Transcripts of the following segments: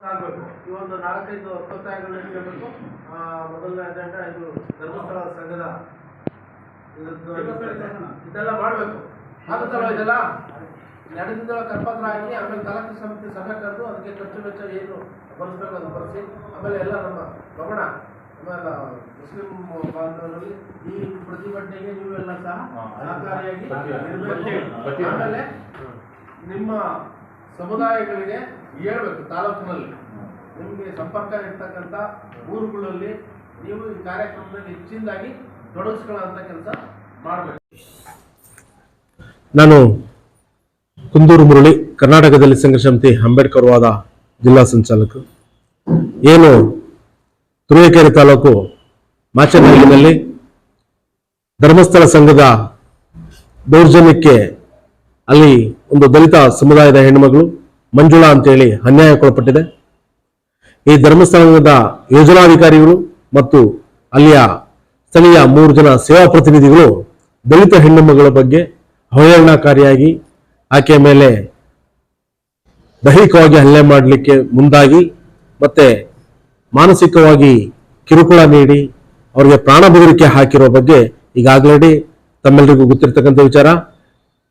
ಆಗ್ಬೇಕು. ಈ ಒಂದು ನಾಲ್ಕೈದು ಒಪ್ಪತ್ತಾಯಗಳು ಇಟ್ಕೋಬೇಕು ಆ, ಮೊದಲನೇ ಅಜೆಂಡಾ ಇದು ಧರ್ಮಸ್ಥಳ ಸಂಘದ ಇದೆಲ್ಲ ಮಾಡಬೇಕು. ಆಗುತ್ತಲ್ಲ ಇದೆಲ್ಲ ನಡೆದಿಂದ ಕರಪತ್ರ ಹಾಕಿ ಆಮೇಲೆ ತಾಲೂಕು ಸಮಿತಿ ಸಭೆ ಕರೆದು ಅದಕ್ಕೆ ಖರ್ಚು ವೆಚ್ಚ ಏನು ಬರೆಸ್ಬೇಕು ಅದು ಬರೆಸಿ ಆಮೇಲೆ ಎಲ್ಲ ನಮ್ಮ ಗಮನ ಆಮೇಲೆ ಮುಸ್ಲಿಂ ಬಾಂಧವರಲ್ಲಿ ಈ ಪ್ರತಿಭಟನೆಗೆ ನೀವೆಲ್ಲ ಸಹ ಸಹಕಾರಿಯಾಗಿ ಇರ್ಬೇಕು. ಆಮೇಲೆ ನಿಮ್ಮ ಸಮುದಾಯಗಳಿಗೆ ಹೇಳ್ಬೇಕು ತಾಲೂಕಿನಲ್ಲಿ. ನಿಮಗೆ ಸಂಪರ್ಕ ಇರ್ತಕ್ಕಂಥ ಊರುಗಳಲ್ಲಿ ನೀವು ಈ ಕಾರ್ಯಕ್ರಮದಲ್ಲಿ ಹೆಚ್ಚಿನದಾಗಿ ತೊಡಗಿಸ್ಕೊಳ್ಳೋಂಥ ಕೆಲಸ ಮಾಡಬೇಕು. ನಾನು ಕುಂದೂರು ಮುರಳಿ, ಕರ್ನಾಟಕದಲ್ಲಿ ಸಂಘರ್ಷ ಸಮಿತಿ ಅಂಬೇಡ್ಕರ್ ವಾದ ಜಿಲ್ಲಾ ಸಂಚಾಲಕ. ಏನು ತುರುವೇಕೆರೆ ತಾಲೂಕು ಮಾಚನಹಳ್ಳಿನಲ್ಲಿ ಧರ್ಮಸ್ಥಳ ಸಂಘದ ದೌರ್ಜನ್ಯಕ್ಕೆ ಅಲ್ಲಿ ಒಂದು ದಲಿತ ಸಮುದಾಯದ ಹೆಣ್ಣುಮಗಳು ಮಂಜುಳಾ ಅಂತೇಳಿ ಅನ್ಯಾಯಕ್ಕೊಳಪಟ್ಟಿದೆ ಈ ಧರ್ಮಸ್ಥಳದ ಯೋಜನಾಧಿಕಾರಿಗಳು ಮತ್ತು ಅಲ್ಲಿಯ ಸ್ಥಳೀಯ ಮೂರು ಜನ ಸೇವಾ ಪ್ರತಿನಿಧಿಗಳು ದಲಿತ ಹೆಣ್ಣುಮಗಳ ಬಗ್ಗೆ ಅವಹೇಳನಕಾರಿಯಾಗಿ ಆಕೆಯ ಮೇಲೆ ದೈಹಿಕವಾಗಿ ಹಲ್ಲೆ ಮಾಡಲಿಕ್ಕೆ ಮುಂದಾಗಿ ಮತ್ತೆ ಮಾನಸಿಕವಾಗಿ ಕಿರುಕುಳ ನೀಡಿ ಅವರಿಗೆ ಪ್ರಾಣ ಬೆದರಿಕೆ ಹಾಕಿರೋ ಬಗ್ಗೆ ಈಗಾಗಲೇ ತಮ್ಮೆಲ್ಲರಿಗೂ ಗೊತ್ತಿರತಕ್ಕಂಥ ವಿಚಾರ.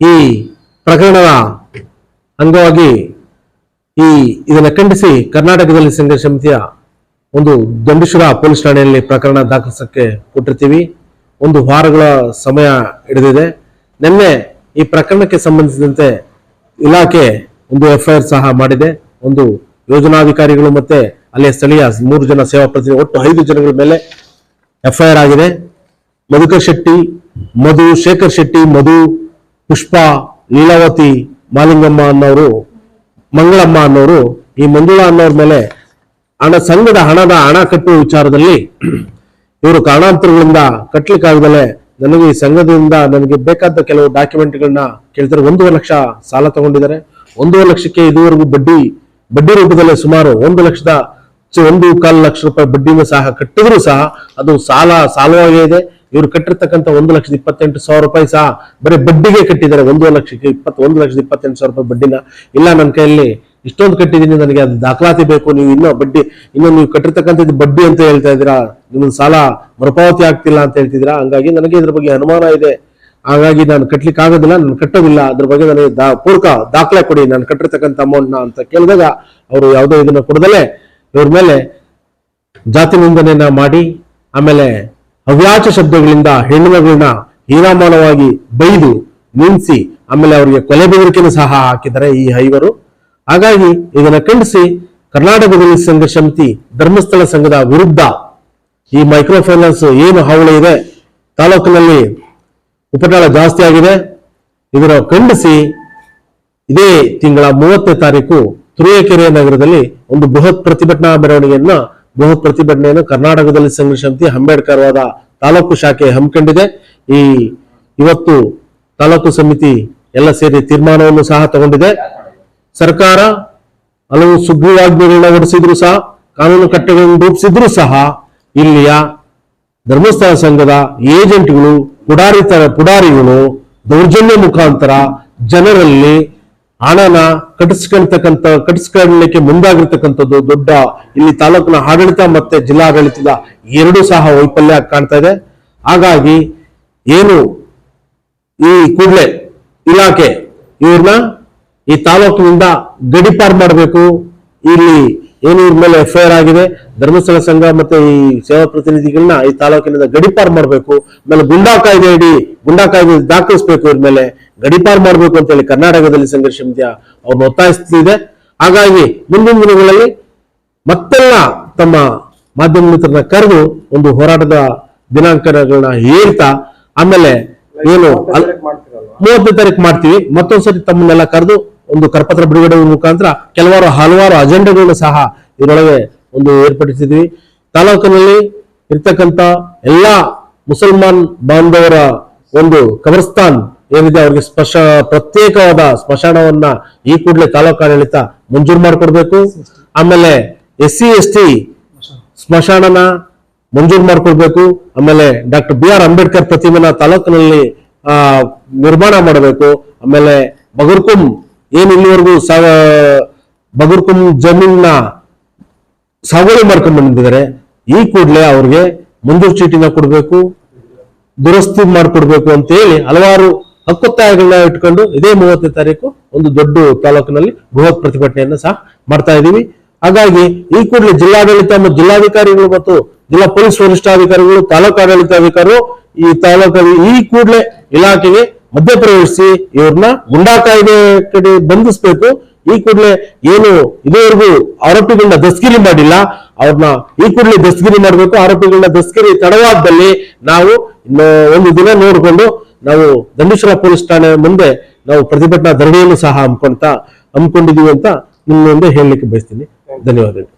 ಈ ಪ್ರಕರಣದ ಅಂಗವಾಗಿ ಈ ಇದನ್ನು ಖಂಡಿಸಿ ಕರ್ನಾಟಕದಲ್ಲಿ ಸಂಘರ್ಷ ಸಮಿತಿಯ ಒಂದು ದಂಡೇಶ್ವರ ಪೊಲೀಸ್ ಠಾಣೆಯಲ್ಲಿ ಪ್ರಕರಣ ದಾಖಲಿಸಕ್ಕೆ ಕೊಟ್ಟಿರ್ತೀವಿ. ಒಂದು ವಾರಗಳ ಸಮಯ ಹಿಡಿದಿದೆ. ನಿನ್ನೆ ಈ ಪ್ರಕರಣಕ್ಕೆ ಸಂಬಂಧಿಸಿದಂತೆ ಇಲಾಖೆ ಒಂದು ಎಫ್ಐಆರ್ ಸಹ ಮಾಡಿದೆ. ಒಂದು ಯೋಜನಾಧಿಕಾರಿಗಳು ಮತ್ತೆ ಅಲ್ಲಿಯ ಸ್ಥಳೀಯ ಮೂರು ಜನ ಸೇವಾ ಪ್ರತಿನಿಧಿ, ಒಟ್ಟು ಐದು ಜನಗಳ ಮೇಲೆ ಎಫ್ಐಆರ್ ಆಗಿದೆ. ಮಧುಕರ್ ಶೆಟ್ಟಿ, ಮಧು ಶೇಖರ್ ಶೆಟ್ಟಿ, ಮಧು ಪುಷ್ಪ, ಲೀಲಾವತಿ ಮಾಲಿಂಗಮ್ಮ ಅನ್ನೋರು ಮಂಗಳಮ್ಮ ಅನ್ನೋರು ಈ ಮಂಜುಳಾ ಅನ್ನೋರ ಮೇಲೆ ಹಣ, ಸಂಘದ ಹಣದ ಹಣ ಕಟ್ಟುವ ವಿಚಾರದಲ್ಲಿ ಇವರು ಕಾರಣಾಂತರಗಳಿಂದ ಕಟ್ಟಲಿಕ್ಕಾಗದಲ್ಲೇ ನನಗೆ ಈ ಸಂಘದಿಂದ ನನಗೆ ಬೇಕಾದ ಕೆಲವು ಡಾಕ್ಯುಮೆಂಟ್ಗಳನ್ನ ಕೇಳ್ತಾರೆ. ಒಂದೂವರೆ ಲಕ್ಷ ಸಾಲ ತಗೊಂಡಿದ್ದಾರೆ. ಒಂದೂವರೆ ಲಕ್ಷಕ್ಕೆ ಇದುವರೆಗೂ ಬಡ್ಡಿ ಬಡ್ಡಿ ರೂಪದಲ್ಲಿ ಸುಮಾರು ಒಂದು ಲಕ್ಷದ ಚ- ಒಂದು ಕಾಲು ಲಕ್ಷ ರೂಪಾಯಿ ಬಡ್ಡಿನ ಸಹ ಕಟ್ಟಿದ್ರು ಸಹ ಅದು ಸಾಲ ಸಾಲವಾಗೇ ಇದೆ. ಇವರು ಕಟ್ಟಿರ್ತಕ್ಕಂಥ ಒಂದು ಲಕ್ಷದ ಇಪ್ಪತ್ತೆಂಟು ಸಾವಿರ ರೂಪಾಯಿ ಸಹ ಬರೀ ಬಡ್ಡಿಗೆ ಕಟ್ಟಿದ್ದಾರೆ. ಒಂದು ಲಕ್ಷಕ್ಕೆ ಇಪ್ಪತ್ತು ಒಂದು ಲಕ್ಷದ ಇಪ್ಪತ್ತೆಂಟು ಸಾವಿರ ರೂಪಾಯಿ ಬಡ್ಡಿನ. ಇಲ್ಲ ನನ್ನ ಕೈಯಲ್ಲಿ ಇಷ್ಟೊಂದು ಕಟ್ಟಿದ್ದೀನಿ. ನನಗೆ ಅದು ದಾಖಲಾತಿ ಬೇಕು. ನೀವು ಇನ್ನೂ ಬಡ್ಡಿ ಇನ್ನೂ ನೀವು ಕಟ್ಟಿರ್ತಕ್ಕಂಥದ್ದು ಬಡ್ಡಿ ಅಂತ ಹೇಳ್ತಾ ಇದ್ದೀರಾ? ನಿಮ್ಮದು ಸಾಲ ಮರುಪಾವತಿ ಆಗ್ತಿಲ್ಲ ಅಂತ ಹೇಳ್ತಿದ್ದೀರಾ? ಹಂಗಾಗಿ ನನಗೆ ಇದ್ರ ಬಗ್ಗೆ ಅನುಮಾನ ಇದೆ. ಹಾಗಾಗಿ ನಾನು ಕಟ್ಟಲಿಕ್ಕೆ ಆಗೋದಿಲ್ಲ. ನಾನು ಕಟ್ಟೋದಿಲ್ಲ. ಅದ್ರ ಬಗ್ಗೆ ನನಗೆ ದಾ ಪೂರ್ವಕ ದಾಖಲೆ ಕೊಡಿ. ನಾನು ಕಟ್ಟಿರ್ತಕ್ಕಂಥ ಅಮೌಂಟ್ನ ಅಂತ ಕೇಳಿದಾಗ ಅವರು ಯಾವುದೋ ಇದನ್ನ ಕೊಡದಲೆ ಇವ್ರ ಮೇಲೆ ಜಾತಿ ನಿಂದನೆಯನ್ನ ಮಾಡಿ, ಆಮೇಲೆ ಹವ್ಯಾಚ ಶಬ್ದಗಳಿಂದ ಹೆಣ್ಣುಮಗಳನ್ನ ಹೀನಾಮಾನವಾಗಿ ಬೈದು ನಿಂದಿಸಿ ಆಮೇಲೆ ಅವರಿಗೆ ಕೊಲೆ ಬೆದರಿಕೆಯನ್ನು ಸಹ ಹಾಕಿದ್ದಾರೆ ಈ ಐವರು. ಹಾಗಾಗಿ ಇದನ್ನ ಖಂಡಿಸಿ ಕರ್ನಾಟಕದಲ್ಲಿ ಸಂಘ ಸಮಿತಿ, ಧರ್ಮಸ್ಥಳ ಸಂಘದ ವಿರುದ್ಧ ಈ ಮೈಕ್ರೋ ಫೈನಾನ್ಸ್ ಏನು ಹಾವಳಿ ಇದೆ, ತಾಲೂಕಿನಲ್ಲಿ ಉಪಟಳ ಜಾಸ್ತಿ ಆಗಿದೆ. ಇದನ್ನು ಖಂಡಿಸಿ ಇದೇ ತಿಂಗಳ ಮೂವತ್ತನೇ ತಾರೀಕು ತುರುವೇಕೆರೆ ನಗರದಲ್ಲಿ ಒಂದು ಬೃಹತ್ ಪ್ರತಿಭಟನಾ ಮೆರವಣಿಗೆಯನ್ನ, ಬೃಹತ್ ಪ್ರತಿಭಟನೆಯನ್ನು ಕರ್ನಾಟಕದಲ್ಲಿ ಸಂಘರ್ಷಂತಿ ಅಂಬೇಡ್ಕರ್ ವಾದ ತಾಲೂಕು ಶಾಖೆ ಹಮ್ಮಿಕೊಂಡಿದೆ. ಈ ಇವತ್ತು ತಾಲೂಕು ಸಮಿತಿ ಎಲ್ಲ ಸೇರಿ ತೀರ್ಮಾನವನ್ನು ಸಹ ತಗೊಂಡಿದೆ. ಸರ್ಕಾರ ಹಲವು ಸುಗ್ರೀವಾಜ್ಞೆಗಳನ್ನ ಹೊರಡಿಸಿದ್ರು ಸಹ, ಕಾನೂನು ಕಟ್ಟೆಗಳನ್ನು ರೂಪಿಸಿದ್ರು ಸಹ ಇಲ್ಲಿಯ ಧರ್ಮಸ್ಥಳ ಸಂಘದ ಏಜೆಂಟ್ಗಳು ಪುಡಾರಿ ತರ ಪುಡಾರಿಗಳು, ದೌರ್ಜನ್ಯ ಮುಖಾಂತರ ಜನರಲ್ಲಿ ಹಣನ ಕಟ್ಟಿಸ್ಕೊಳ್ತಕ್ಕಂಥ ಕಟ್ಟಿಸ್ಕೊಳ್ಳಲಿಕ್ಕೆ ಮುಂದಾಗಿರ್ತಕ್ಕಂಥದ್ದು ದೊಡ್ಡ ಇಲ್ಲಿ ತಾಲೂಕಿನ ಆಡಳಿತ ಮತ್ತೆ ಜಿಲ್ಲಾಡಳಿತದ ಎರಡೂ ಸಹ ವೈಫಲ್ಯ ಕಾಣ್ತಾ ಇದೆ. ಹಾಗಾಗಿ ಏನು ಈ ಕೂಡಲೇ ಇಲಾಖೆ ಇವ್ರನ್ನ ಈ ತಾಲೂಕಿನಿಂದ ಗಡಿಪಾರ್ ಮಾಡಬೇಕು. ಇಲ್ಲಿ ಏನು ಇವ್ರ ಮೇಲೆ ಎಫ್ ಆಗಿದೆ, ಧರ್ಮಸ್ಥಳ ಸಂಘ ಮತ್ತೆ ಈ ಸೇವಾ ಪ್ರತಿನಿಧಿಗಳನ್ನ ಈ ತಾಲೂಕಿನಿಂದ ಗಡಿಪಾರ್ ಮಾಡಬೇಕು. ಆಮೇಲೆ ಗುಂಡಾ ಕಾಯ್ದೆ ಇಡಿ ಗುಂಡಾ ಕಾಯ್ದೆ ದಾಖಲಿಸ್ಬೇಕು ಇವ್ರ ಮೇಲೆ. ಗಡಿಪಾರ್ ಮಾಡಬೇಕು ಅಂತ ಹೇಳಿ ಕರ್ನಾಟಕದಲ್ಲಿ ಸಂಘರ್ಷ ಸಮಿತಿಯ ಅವ್ರನ್ನ ಒತ್ತಾಯಿಸ್ತಿದೆ. ಹಾಗಾಗಿ ಮುಂದಿನ ದಿನಗಳಲ್ಲಿ ಮತ್ತೆಲ್ಲ ತಮ್ಮ ಮಾಧ್ಯಮ ಮಿತ್ರರನ್ನ ಕರೆದು ಒಂದು ಹೋರಾಟದ ದಿನಾಂಕಗಳನ್ನ ಹೇಳ್ತಾ ಆಮೇಲೆ ಏನು ಮೂವತ್ತನೇ ತಾರೀಕು ಮಾಡ್ತೀವಿ. ಮತ್ತೊಂದ್ಸರಿ ತಮ್ಮನ್ನೆಲ್ಲ ಕರೆದು ಒಂದು ಕರಪತ್ರ ಬಿಡುಗಡೆ ಮುಖಾಂತರ ಕೆಲವಾರು ಹಲವಾರು ಅಜೆಂಡಾಗಳನ್ನು ಸಹ ಇದರೊಳಗೆ ಒಂದು ಏರ್ಪಡಿಸಿದ್ವಿ. ತಾಲೂಕಿನಲ್ಲಿ ಇರ್ತಕ್ಕಂಥ ಎಲ್ಲ ಮುಸಲ್ಮಾನ್ ಬಾಂಧವರ ಒಂದು ಕಬರ್ಸ್ತಾನ್ ಏನಿದೆ? ಅವ್ರಿಗೆ ಸ್ಪರ್ಶ ಪ್ರತ್ಯೇಕವಾದ ಸ್ಮಶಾನವನ್ನ ಈ ಕೂಡಲೇ ತಾಲೂಕು ಆಡಳಿತ ಮಂಜೂರು ಮಾಡಿಕೊಡ್ಬೇಕು. ಆಮೇಲೆ ಎಸ್ ಸಿ, ಎಸ್ ಟಿ ಸ್ಮಶಾನನ ಮಂಜೂರು ಮಾಡಿಕೊಡ್ಬೇಕು. ಆಮೇಲೆ ಡಾಕ್ಟರ್ ಬಿ ಆರ್ ಅಂಬೇಡ್ಕರ್ ಪ್ರತಿಮೆನ ತಾಲೂಕಿನಲ್ಲಿ ನಿರ್ಮಾಣ ಮಾಡಬೇಕು. ಆಮೇಲೆ ಬಗರ್ಕುಂ ಏನ್ ಇಲ್ಲಿವರೆಗೂ ಸಾವ, ಬಗರ್ಕುಂ ಜಮೀನ್ನ ಸಾಗುವಳಿ ಮಾಡ್ಕೊಂಡು ಬಂದಿದ್ದಾರೆ. ಈ ಕೂಡಲೇ ಅವ್ರಿಗೆ ಮಂಜೂರು ಚೀಟಿನ ಕೊಡಬೇಕು. ದುರಸ್ತಿ ಮಾಡಿಕೊಡ್ಬೇಕು ಅಂತ ಹೇಳಿ ಹಲವಾರು ಹಕ್ಕೊತ್ತಾಯಗಳನ್ನ ಇಟ್ಕೊಂಡು ಇದೇ ಮೂವತ್ತನೇ ತಾರೀಕು ಒಂದು ದೊಡ್ಡ ತಾಲೂಕಿನಲ್ಲಿ ಬೃಹತ್ ಪ್ರತಿಭಟನೆಯನ್ನ ಸಹ ಮಾಡ್ತಾ ಇದ್ದೀವಿ. ಹಾಗಾಗಿ ಈ ಕೂಡಲೇ ಜಿಲ್ಲಾಡಳಿತ ಮತ್ತು ಜಿಲ್ಲಾಧಿಕಾರಿಗಳು ಮತ್ತು ಜಿಲ್ಲಾ ಪೊಲೀಸ್ ವರಿಷ್ಠಾಧಿಕಾರಿಗಳು, ತಾಲೂಕು ಆಡಳಿತಾಧಿಕಾರಿಗಳು ಈ ತಾಲೂಕಲ್ಲಿ ಈ ಕೂಡಲೇ ಇಲಾಖೆಗೆ ಮಧ್ಯಪ್ರವೇಶಿಸಿ ಇವ್ರನ್ನ ಗುಂಡಾ ಕಾಯ್ದೆ ಕಡೆ ಬಂಧಿಸಬೇಕು. ಈ ಕೂಡಲೇ ಏನು ಇದುವರೆಗೂ ಆರೋಪಿಗಳನ್ನ ದಸ್ಗಿರಿ ಮಾಡಿಲ್ಲ. ಅವ್ರನ್ನ ಈ ಕೂಡಲೇ ದಸ್ಗಿರಿ ಮಾಡಬೇಕು. ಆರೋಪಿಗಳನ್ನ ದಸ್ಗಿರಿ ತಡವಾದಲ್ಲಿ ನಾವು ಒಂದು ದಿನ ನೋಡಿಕೊಂಡು ನಾವು ದಂಡೇಶ್ವರ ಪೊಲೀಸ್ ಠಾಣೆ ಮುಂದೆ ನಾವು ಪ್ರತಿಭಟನಾ ಧರಣಿಯನ್ನು ಸಹ ಹಮ್ಮಿಕೊಳ್ತಾ ಹಮ್ಮಿಕೊಂಡಿದ್ದೀವಿ ಅಂತ ನಿಮ್ಮ ಮುಂದೆ ಹೇಳಲಿಕ್ಕೆ ಬಯಸ್ತೀನಿ. ಧನ್ಯವಾದಗಳು.